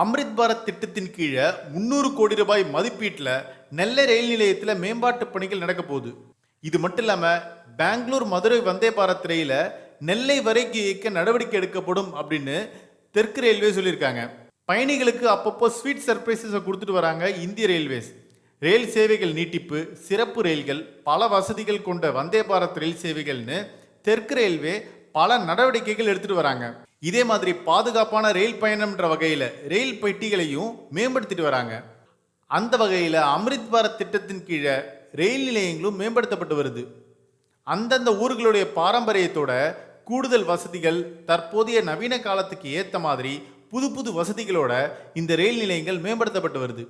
அம்ரித் பாரத் திட்டத்தின் கீழே முந்நூறு கோடி ரூபாய் மதிப்பீட்டில் நெல்லை ரயில் நிலையத்தில் மேம்பாட்டு பணிகள் நடக்க போகுது. இது மட்டும் இல்லாமல் பெங்களூர் மதுரை வந்தே பாரத் ரயில நெல்லை வரைக்கும் இயக்க நடவடிக்கை எடுக்கப்படும் அப்படின்னு தெற்கு ரயில்வே சொல்லியிருக்காங்க. பயணிகளுக்கு அப்பப்போ ஸ்வீட் சர்ப்ரைசஸை கொடுத்துட்டு வராங்க இந்திய ரயில்வேஸ். ரயில் சேவைகள் நீட்டிப்பு சிறப்பு ரயில்கள் பல வசதிகள் கொண்ட வந்தே பாரத் ரயில் சேவைகள்னு தெற்கு ரயில்வே பல நடவடிக்கைகள் எடுத்துட்டு வராங்க. இதே மாதிரி பாதுகாப்பான ரயில் பயணம்ன்ற வகையில் ரயில் பெட்டிகளையும் மேம்படுத்திட்டு வராங்க. அந்த வகையில் அமிர்த் பாரத் திட்டத்தின் கீழே ரயில் நிலையங்களும் மேம்படுத்தப்பட்டு வருது. அந்தந்த ஊர்களுடைய பாரம்பரியத்தோட கூடுதல் வசதிகள் தற்போதைய நவீன காலத்துக்கு ஏற்ற மாதிரி புது புது வசதிகளோட இந்த ரயில் நிலையங்கள் மேம்படுத்தப்பட்டு வருது.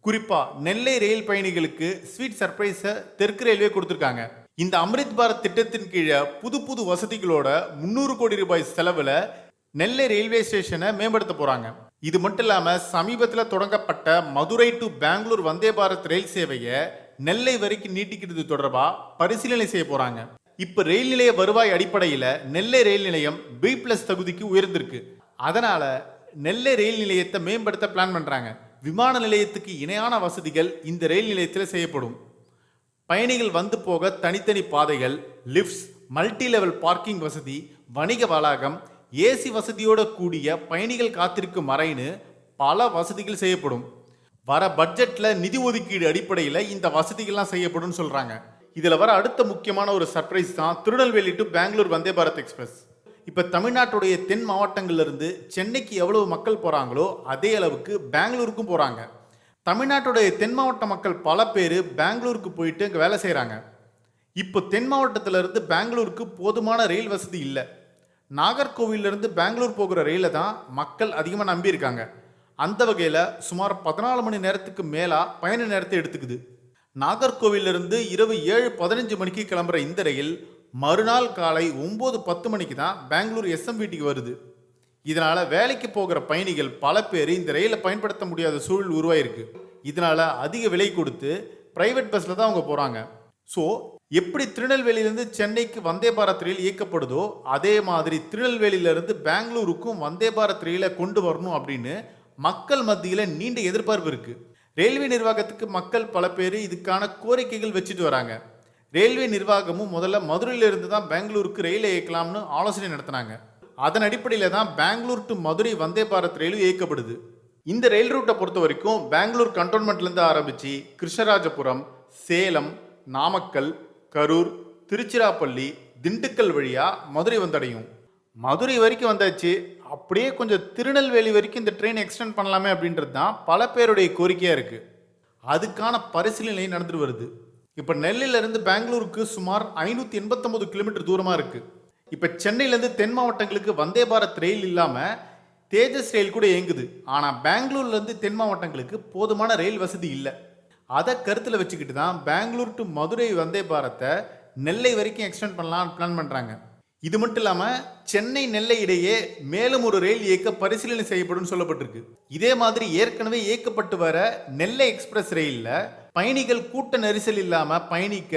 குறிப்பாக நெல்லை ரயில் பயணிகளுக்கு ஸ்வீட் சர்ப்ரைஸை தெற்கு ரயில்வே கொடுத்துருக்காங்க. இந்த அம்ரித் பாரத் திட்டத்தின் கீழே புது புது வசதிகளோட முந்நூறு கோடி ரூபாய் செலவில் நெல்லை ரயில்வே ஸ்டேஷனை மேம்படுத்த போகிறாங்க இது மட்டும் இல்லாமல் சமீபத்தில் தொடங்கப்பட்ட மதுரை டு பெங்களூர் வந்தே பாரத் ரயில் சேவையை நெல்லை வரைக்கும் நீட்டிக்கிறது தொடர்பாக பரிசீலனை செய்ய போகிறாங்க இப்போ ரயில் நிலைய வருவாய் அடிப்படையில் நெல்லை ரயில் நிலையம் பி பிளஸ் தகுதிக்கு உயர்ந்திருக்கு. அதனால் நெல்லை ரயில் நிலையத்தை மேம்படுத்த பிளான் பண்ணுறாங்க விமான நிலையத்துக்கு இணையான வசதிகள் இந்த ரயில் நிலையத்தில் செய்யப்படும். பயணிகள் வந்து போக தனித்தனி பாதைகள் லிஃப்ட்ஸ் மல்டி லெவல் பார்க்கிங் வசதி வணிக வளாகம் ஏசி வசதியோட கூடிய பயணிகள் காத்திருக்கும் அறைன்னு பல வசதிகள் செய்யப்படும். வர பட்ஜெட்டில் நிதி ஒதுக்கீடு அடிப்படையில் இந்த வசதிகள்லாம் செய்யப்படும் சொல்கிறாங்க இதில் வர அடுத்த முக்கியமான ஒரு சர்ப்ரைஸ் தான் திருநெல்வேலி டு பெங்களூர் வந்தே பாரத் எக்ஸ்பிரஸ். இப்போ தமிழ்நாட்டுடைய தென் மாவட்டங்கள்லேருந்து சென்னைக்கு எவ்வளவு மக்கள் போகிறாங்களோ அதே அளவுக்கு பெங்களூருக்கும் போகிறாங்க தமிழ்நாட்டுடைய தென் மாவட்ட மக்கள் பல பேர் பெங்களூருக்கு போயிட்டு அங்கே வேலை செய்கிறாங்க இப்போ தென் மாவட்டத்துல இருந்து பெங்களூருக்கு போதுமான ரயில் வசதி இல்லை. நாகர்கோவிலிருந்து பெங்களூர் போகிற ரயிலை தான் மக்கள் அதிகமாக நம்பியிருக்காங்க. அந்த வகையில் சுமார் பதினாலு மணி நேரத்துக்கு மேலாக பயண நேரத்தை எடுத்துக்குது. நாகர்கோவிலிருந்து இரவு ஏழு பதினஞ்சு மணிக்கு கிளம்புற இந்த ரயில் மறுநாள் காலை ஒம்பது பத்து மணிக்கு தான் பெங்களூர் எஸ்எம்விடிக்கு வருது. இதனால் வேலைக்கு போகிற பயணிகள் பல பேர் இந்த ரயிலை பயன்படுத்த முடியாத சூழல் உருவாயிருக்கு. இதனால் அதிக விலை கொடுத்து பிரைவேட் பஸ்ஸில் தான் அவங்க போகிறாங்க ஸோ எப்படி திருநெல்வேலியிலேருந்து சென்னைக்கு வந்தே பாரத் ரயில் இயக்கப்படுதோ அதே மாதிரி திருநெல்வேலியிலேருந்து பெங்களூருக்கும் வந்தே பாரத் ரயிலை கொண்டு வரணும் அப்படின்னு மக்கள் மத்தியில் நீண்ட எதிர்பார்ப்பு இருக்குது ரயில்வே நிர்வாகத்துக்கு மக்கள் பல பேர் இதுக்கான கோரிக்கைகள் வச்சுட்டு வராங்க. ரயில்வே நிர்வாகமும் முதல்ல மதுரையிலிருந்து தான் பெங்களூருக்கு ரயிலை இயக்கலாம்னு ஆலோசனை நடத்தினாங்க. அதன் அடிப்படையில் தான் பெங்களூர் டு மதுரை வந்தே பாரத் ரயில் இயக்கப்படுது. இந்த ரயில் ரூட்டை பொறுத்த வரைக்கும் பெங்களூர் கண்டோன்மெண்ட்லேருந்து ஆரம்பித்து கிருஷ்ணராஜபுரம் சேலம் நாமக்கல் கரூர் திருச்சிராப்பள்ளி திண்டுக்கல் வழியாக மதுரை வந்தடையும். மதுரை வரைக்கும் வந்தாச்சு. அப்படியே கொஞ்சம் திருநெல்வேலி வரைக்கும் இந்த ட்ரெயின் எக்ஸ்டெண்ட் பண்ணலாமே அப்படின்றது தான் பல பேருடைய கோரிக்கையாக இருக்குது அதுக்கான பரிசீலனை நடந்துட்டு வருது. இப்போ நெல்லையிலேருந்து பெங்களூருக்கு சுமார் ஐநூற்றி எண்பத்தொம்போது கிலோமீட்டர் தூரமாக இருக்குது இப்போ சென்னையிலேருந்து தென் மாவட்டங்களுக்கு வந்தே பாரத் ரயில் இல்லாமல் தேஜஸ் ரயில் கூட இயங்குது. ஆனால் பெங்களூர்லேருந்து தென் மாவட்டங்களுக்கு போதுமான ரயில் வசதி இல்லை. அதை கருத்தில் வச்சுக்கிட்டு தான் பெங்களூர் டு மதுரை வந்தே பாரத்தை நெல்லை வரைக்கும் எக்ஸ்டெண்ட் பண்ணலாம் பிளான் பண்ணுறாங்க இது மட்டும் இல்லாமல் சென்னை நெல்லை இடையே மேலும் ஒரு ரயில் இயக்க பரிசீலனை செய்யப்படும் சொல்லப்பட்டிருக்கு. இதே மாதிரி ஏற்கனவே இயக்கப்பட்டு வர நெல்லை எக்ஸ்பிரஸ் ரயிலில் பயணிகள் கூட்ட நெரிசல் இல்லாமல் பயணிக்க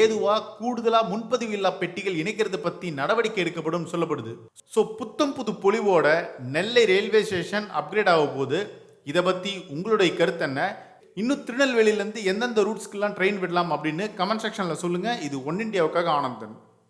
ஏதுவாக கூடுதலாக முன்பதிவு இல்லா பெட்டிகள் இணைக்கிறது பற்றி நடவடிக்கை எடுக்கப்படும் சொல்லப்படுது. ஸோ புத்தம் புது பொலிவோட நெல்லை ரயில்வே ஸ்டேஷன் அப்கிரேட் ஆக போது இதை பற்றி உங்களுடைய கருத்து என்ன? இன்னும் திருநெல்வேலியிலேருந்து எந்தெந்த ரூட்ஸ்க்கெல்லாம் ட்ரெயின் விடலாம் அப்படின்னு கமெண்ட் செக்ஷனில் சொல்லுங்கள் இது ஒன் இண்டியாவுக்காக ஆனந்தன்.